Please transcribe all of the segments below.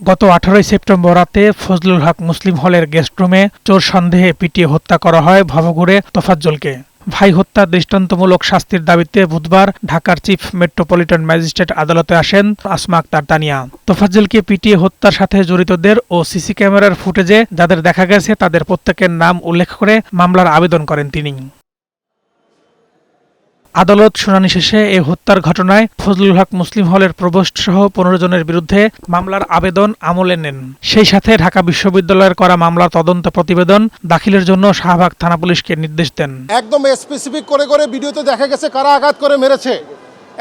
গত আঠারোই সেপ্টেম্বর রাতে ফজলুল হক মুসলিম হলের গেস্ট রুমে চোর সন্দেহে পিটিয়ে হত্যা করা হয় ভবঘুরে তোফাজ্জলকে। ভাই হত্যা দৃষ্টান্তমূলক শাস্তির দাবিতে বুধবার ঢাকার চিফ মেট্রোপলিটন ম্যাজিস্ট্রেট আদালতে আসেন আসমা আক্তার তানিয়া। তোফাজ্জলকে পিটিয়ে হত্যার সাথে জড়িতদের ও সিসি ক্যামেরার ফুটেজে যাদের দেখা গেছে তাদের প্রত্যেকের নাম উল্লেখ করে মামলার আবেদন করেন তিনি। আদালত শুনানি শেষে এ হত্যার ঘটনায় ফজলুল হক মুসলিম হলের প্রবোস্ট সহ পনেরো জনের বিরুদ্ধে মামলার আবেদন আমলে নেন। সেই সাথে ঢাকা বিশ্ববিদ্যালয়ের করা মামলার তদন্ত প্রতিবেদন দাখিলের জন্য শাহবাগ থানা পুলিশকে নির্দেশ দেন। একদম স্পেসিফিক করে করে ভিডিওতে দেখা গেছে কারা আঘাত করে মেরেছে।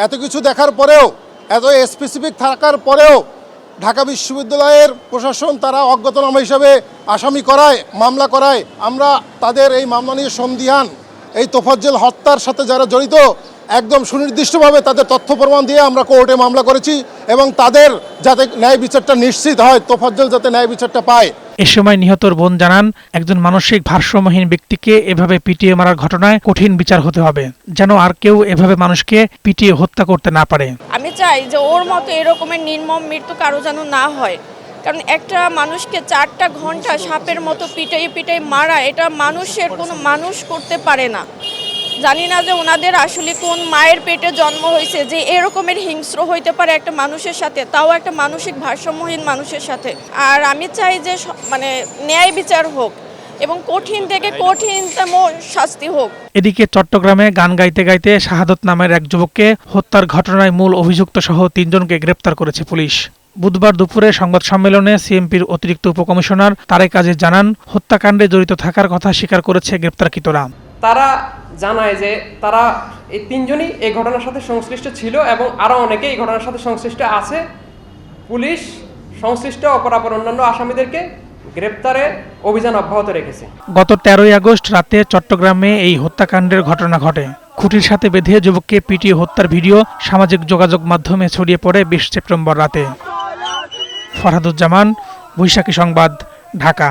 এত কিছু দেখার পরেও, এত স্পেসিফিক থাকার পরেও ঢাকা বিশ্ববিদ্যালয়ের প্রশাসন তারা অজ্ঞাতনামা হিসাবে আসামি করায়, মামলা করায়। আমরা তাদের এই মামলা নিয়ে সন্দিহান। এই তোফাজ্জেল হত্যার সাথে যারা জড়িত একদম সুনির্দিষ্টভাবে তাদের তথ্য প্রমাণ দিয়ে আমরা কোর্টে মামলা করেছি এবং তাদের যাতে ন্যায় বিচারটা নিশ্চিত হয় তোফাজ্জল যাতে ন্যায় বিচারটা পায়। এ সময় নিহতর বোন জানান একজন মানসিক ভারসাম্যহীন ব্যক্তিকে এভাবে পিটিয়ে মারার ঘটনায় কঠিন বিচার হতে হবে যেন আর কেউ এভাবে মানুষকে পিটিয়ে হত্যা করতে না পারে। আমি চাই যে ওর মতো এরকমের নির্মম মৃত্যু কারও যেন না হয়। কারণ একটা মানুষকে চারটা ঘণ্টা সাপের মতো পিটাই পিটাই মারা, এটা মানুষের কোনো মানুষ করতে পারে না। জানি না যে ওনাদের আসলে কোন মায়ের পেটে জন্ম হয়েছে, যে এরকমের হিংস্র হইতে পারে একটা মানুষের সাথে, তাও একটা মানসিক ভারসাম্যহীন মানুষের সাথে। আর আমি চাই যে মানে ন্যায় বিচার হোক এবং কঠিন থেকে কঠিনতম শাস্তি হোক। এদিকে চট্টগ্রামে গান গাইতে গাইতে শাহাদত নামের এক যুবককে হত্যার ঘটনায় মূল অভিযুক্ত সহ তিনজনকে গ্রেপ্তার করেছে পুলিশ। বুধবার দুপুরে সংবাদ সম্মেলনে সিএমপির অতিরিক্ত উপকমিশনার তারেক আজিজ জানান হত্যাকাণ্ডে জড়িত থাকার কথা স্বীকার করেছে গ্রেপ্তারকৃতরা। তারা জানায় যে তারা এই তিনজনই এই ঘটনার সাথে সংশ্লিষ্ট ছিল এবং আরও অনেকে এই ঘটনার সাথে সংশ্লিষ্ট আছে। পুলিশ সংশ্লিষ্ট অপরাপর অন্যান্য আসামিদেরকে গ্রেপ্তারে অভিযান অব্যাহত রেখেছে। গত তেরোই আগস্ট রাতে চট্টগ্রামে এই হত্যাকাণ্ডের ঘটনা ঘটে। খুঁটির সাথে বেঁধে যুবককে পিটিয়ে হত্যার ভিডিও সামাজিক যোগাযোগ মাধ্যমে ছড়িয়ে পড়ে বিশ সেপ্টেম্বর রাতে। ফরহাদুজ্জামান বৈশাখী সংবাদ ঢাকা।